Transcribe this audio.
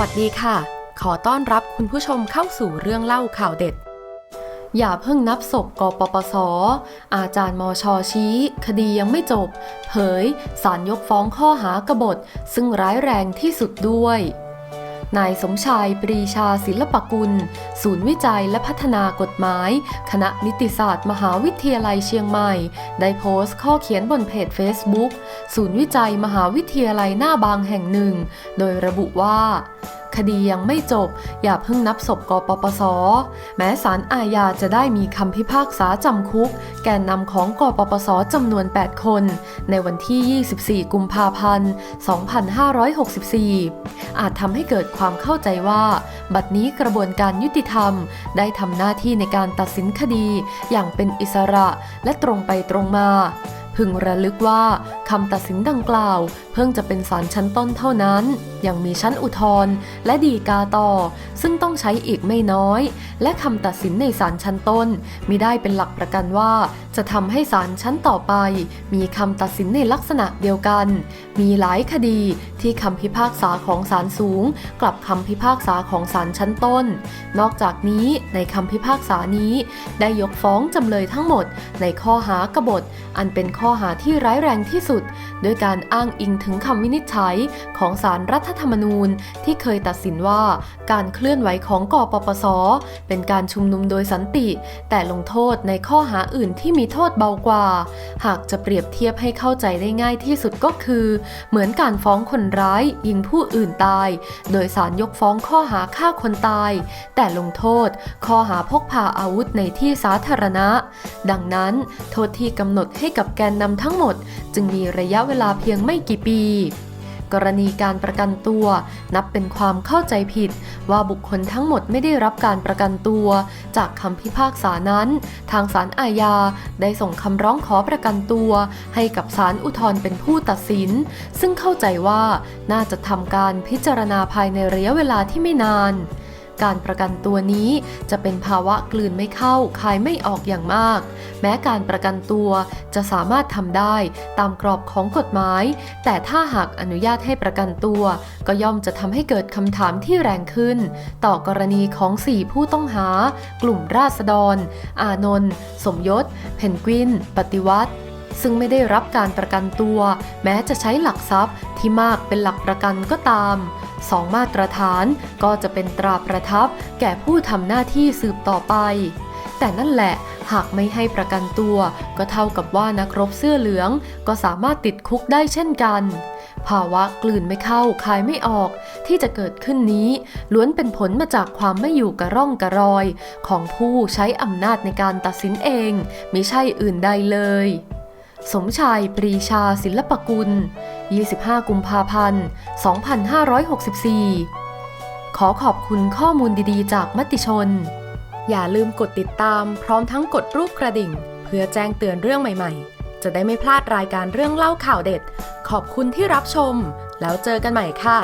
วัสดีค่ะ ขอต้อนรับคุณผู้ชมเข้าสู่เรื่องเล่าข่าวเด็ด อย่าเพิ่งนับศพกปปส อาจารย์มชชี้ คดียังไม่จบ เผยสารยกฟ้องข้อหากบฏ ซึ่งร้ายแรงที่สุดด้วย นายสมชายปรีชาศิลปกุล ศูนย์วิจัยและพัฒนากฎหมาย คณะนิติศาสตร์ มหาวิทยาลัยเชียงใหม่ ได้โพสต์ข้อเขียนบนเพจ Facebook ศูนย์วิจัยมหาวิทยาลัยหน้าบางแห่งหนึ่ง โดยระบุว่า คดียังไม่จบ อย่าเพิ่งนับศพกปปส แม้ศาลอาญาจะได้มีคำพิพากษาจำคุก แกนนำของกปปสจำนวน 8 คน ในวันที่ 24 กุมภาพันธ์ 2564 อาจทำให้เกิดความเข้าใจว่า บัดนี้กระบวนการยุติธรรม ได้ทำหน้าที่ในการตัดสินคดี อย่างเป็นอิสระและตรงไปตรงมาพึงระลึกว่าคำตัดสินดังกล่าว เพิ่งจะเป็นศาลชั้นต้นเท่านั้น ยังมีชั้นอุทธรณ์และดีกาต่อ ซึ่งต้องใช้อีกไม่น้อย และคำตัดสินในศาลชั้นต้นมิได้เป็นหลักประกันว่า จะทำให้ศาลชั้นต่อไป มีคำตัดสินในลักษณะเดียวกัน มีหลายคดีที่คำพิพากษาของศาลสูง กลับคำพิพากษาของศาลชั้นต้น นอกจากนี้ในคำพิพากษานี้ ได้ยกฟ้องจำเลยทั้งหมด ในข้อหากบฏ อันเป็นข้อหาที่ร้ายแรงที่สุดโดยการอ้างอิงถึงคำวินิจฉัยของศาลรัฐธรรมนูญที่เคยตัดสินว่าการเคลื่อนไหวของกปปส เป็นการชุมนุมโดยสันติ แต่ลงโทษในข้อหาอื่นที่มีโทษเบากว่า หากจะเปรียบเทียบให้เข้าใจได้ง่ายที่สุดก็คือ เหมือนการฟ้องคนร้ายยิงผู้อื่นตาย โดยสารยกฟ้องข้อหาฆ่าคนตาย แต่ลงโทษข้อหาพกพาอาวุธในที่สาธารณะ ดังนั้น โทษที่กำหนดให้กับแกนนำทั้งหมด จึงมีระยะเวลาเพียงไม่กี่ปี กรณีการประกันตัว นับเป็นความเข้าใจผิด ว่าบุคคลทั้งหมดไม่ได้รับการประกันตัว จากคำพิพากษานั้น ทางศาลอาญาได้ส่งคำร้องขอประกันตัว ให้กับศาลอุทธรณ์เป็นผู้ตัดสิน ซึ่งเข้าใจว่าน่าจะทำการพิจารณาภายในระยะเวลาที่ไม่นาน การประกันตัวนี้จะเป็นภาวะกลืนไม่เข้าคายไม่ออกอย่างมาก แม้การประกันตัวจะสามารถทำได้ตามกรอบของกฎหมาย แต่ถ้าหากอนุญาตให้ประกันตัว ก็ย่อมจะทำให้เกิดคำถามที่แรงขึ้น ต่อกรณีของสี่ผู้ต้องหา กลุ่มราษฎร อานนท์สมยศ เพนกวิน ปฏิวัติซึ่งไม่ได้รับการประกันตัว แม้จะใช้หลักทรัพย์ที่มากเป็นหลักประกันก็ตาม สองมาตรฐานก็จะเป็นตราประทับแก่ผู้ทำหน้าที่สืบต่อไป แต่นั่นแหละหากไม่ให้ประกันตัว ก็เท่ากับว่านักรบเสื้อเหลือง ก็สามารถติดคุกได้เช่นกัน ภาวะกลืนไม่เข้าคายไม่ออก ที่จะเกิดขึ้นนี้ ล้วนเป็นผลมาจากความไม่อยู่กระร่องกระรอย ของผู้ใช้อำนาจในการตัดสินเอง ไม่ใช่อื่นใดเลย สมชายปรีชาศิลปกุล 25 กุมภาพันธ์ 2564 ขอขอบคุณข้อมูลดีๆ จากมติชน อย่าลืมกดติดตามพร้อมทั้งกดรูปกระดิ่ง เพื่อแจ้งเตือนเรื่องใหม่ๆ จะได้ไม่พลาดรายการเรื่องเล่าข่าวเด็ด ขอบคุณที่รับชม แล้วเจอกันใหม่ค่ะ